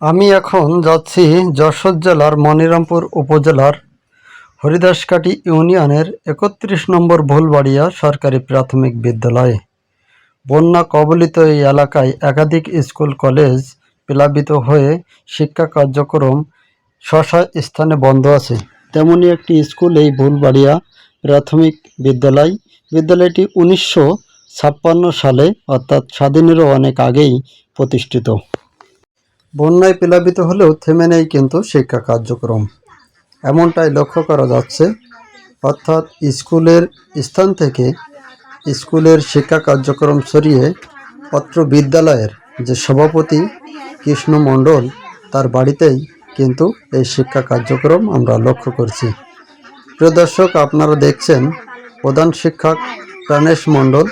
আমি এখন যাচ্ছি যশোর জেলার মনিরামপুর উপজেলার হরিদাসকাটি ইউনিয়নের একত্রিশ নম্বর ভুলবাড়িয়া সরকারি প্রাথমিক বিদ্যালয়ে। বন্যা কবলিত এই এলাকায় একাধিক স্কুল, কলেজ প্লাবিত হয়ে শিক্ষা কার্যক্রম স্ব স্থানে বন্ধ আছে। তেমনি একটি স্কুল এই ভুলবাড়িয়া প্রাথমিক বিদ্যালয়। বিদ্যালয়টি উনিশশো ছাপ্পান্ন সালে অর্থাৎ স্বাধীনেরও অনেক আগেই প্রতিষ্ঠিত। বন্যায় প্লাবিত হলেও থেমে নেই কিন্তু শিক্ষা কার্যক্রম। এমনটাই লক্ষ্য করা যাচ্ছে। অর্থাৎ স্কুলের স্থান থেকে স্কুলের শিক্ষা কার্যক্রম সরিয়ে অত্র বিদ্যালয়ের যে সভাপতি কৃষ্ণ মণ্ডল, তার বাড়িতেই কিন্তু এই শিক্ষা কার্যক্রম আমরা লক্ষ্য করছি। প্রিয় দর্শক, আপনারা দেখছেন প্রধান শিক্ষক প্রাণেশ মণ্ডল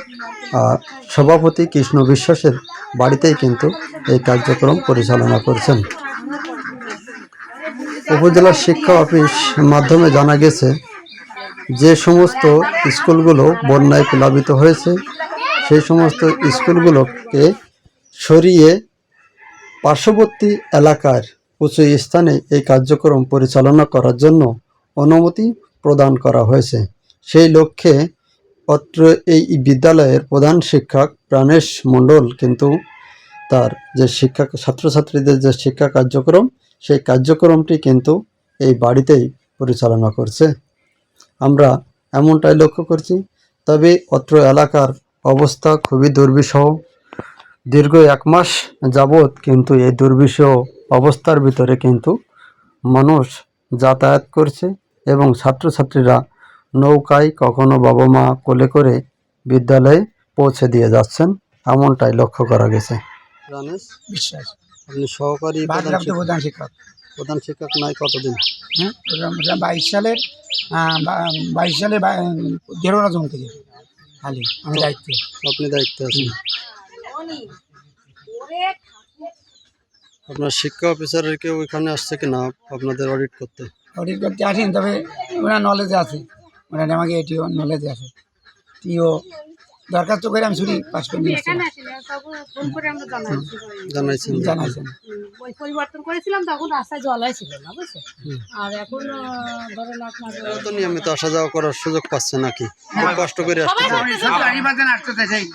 আর সভাপতি কৃষ্ণ বিশ্বাসের বাড়িতেই কিন্তু এই কার্যক্রম পরিচালনা করছেন। উপজেলা শিক্ষা অফিস মাধ্যমে জানা গেছে, যে সমস্ত স্কুলগুলো বন্যায় প্লাবিত হয়েছে, সেই সমস্ত স্কুলগুলোকে সরিয়ে পার্শ্ববর্তী এলাকার উঁচু স্থানে এই কার্যক্রম পরিচালনা করার জন্য অনুমতি প্রদান করা হয়েছে। সেই লক্ষ্যে অত্র এই বিদ্যালয়ের প্রধান শিক্ষক প্রাণেশ মণ্ডল কিন্তু তার যে শিক্ষা ছাত্রছাত্রীদের যে শিক্ষা কার্যক্রম, সেই কার্যক্রমটি কিন্তু এই বাড়িতেই পরিচালনা করছে। আমরা এমনটাই লক্ষ্য করছি, তবে অত্র এলাকার অবস্থা খুবই দুর্বিষহ। দীর্ঘ এক মাস যাবৎ কিন্তু এই দুর্বিষহ অবস্থার ভিতরে কিন্তু মানুষ যাতায়াত করছে এবং ছাত্রছাত্রীরা নৌকায় কখনো বাবা মা কোলে করে বিদ্যালয়ে পৌঁছে দিয়ে যাচ্ছেন এমনটাই লক্ষ্য করা গেছে। বিশ্বাস। আপনি সহকারী প্রধান শিক্ষক। প্রধান শিক্ষক। নয় কতদিন? হ্যাঁ? বাইশ সালের বাইশ সালের বা- দেড়োরা জুন থেকে। খালি আমি দায়িত্বে। আপনি দায়িত্বে আছেন। আপনার শিক্ষা অফিসারের কেউ এখানে আসছে কিনা আপনাদের অডিট করতে? অডিট করতে আসেন তবে ওনার নলেজে আছে। ওনার আমাকে এটিও নলেজে আছে। টিও দরখাস্ত করে আমি ছুটি পাস করে নিয়ে এখানে এসেছিলাম আসেনি তখন ফোন করে আমরা জানাইছি জানাইছেন। জানাইছেন। ওই পরিবর্তন করেছিলাম তখন রাস্তায় জলাই ছিল না বুঝছ? আর এখন ধরেন আপনার তো নিয়মিত আসা যাওয়া করার সুযোগ পাচ্ছে নাকি? খুব কষ্ট করে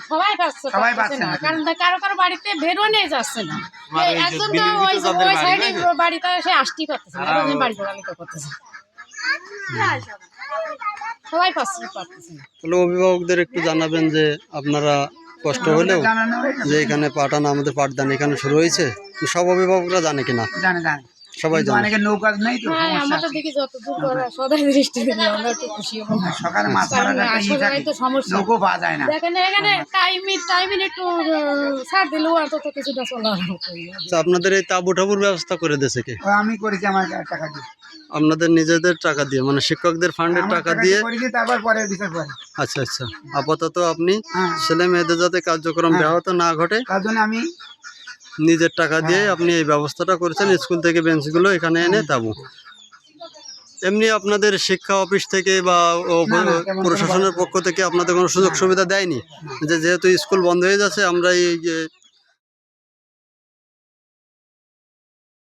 সবাই পাচ্ছে সবাই পাচ্ছে না। কারণ কারও কারও বাড়িতে বেরো নিয়ে যাচ্ছে না। একজন তো ওই ওই সাইডে বাড়িতে এসে আসতেই পারতেছে না বাড়ি করতেছে। সবাই পাচ্ছে তাহলে অভিভাবকদের একটু জানাবেন যে আপনারা কষ্ট হলেও যে এখানে পাঠান আমাদের পাঠদান এখানে শুরু হয়েছে। সব অভিভাবকরা জানে কিনা? জানে জানে। সবাই জানে। অনেকে নৌকা নেই তো হ্যাঁ আমরা দেখি যত দূর করা সদাই দৃষ্টি দিলে আমরা একটু খুশি হব। সকালে মাছ কারণ মারার একটা ইয়ে আসলে থাকে তো সমস্যা। নৌকো পাওয়া যায় না। দেখেন এখানে টাইমিং টাইমিং একটু ছাড় দিলেও আর তো কিছুটা চলা আচ্ছা, আপনাদের এই তাবু টাবুর ব্যবস্থা করে দিয়েছে কে? আমি করেছি আমার টাকা দিয়ে। আপনাদের নিজেদের টাকা দিয়ে মানে শিক্ষকদের ফান্ডের টাকা দিয়ে? আচ্ছা আচ্ছা। আপাতত আপনি হ্যাঁ। ছেলে মেয়েদের যাতে কার্যক্রম ব্যাহত না ঘটে তার জন্য আমি নিজের টাকা দিয়ে আপনি এই ব্যবস্থাটা করেছেন স্কুল থেকে বেঞ্চগুলো এখানে এনে তাবু। এমনি আপনাদের শিক্ষা অফিস থেকে বা প্রশাসনের পক্ষ থেকে আপনাদের কোনো সুযোগ সুবিধা দেয়নি? যে যেহেতু স্কুল বন্ধ হয়ে যাচ্ছে আমরা এই যে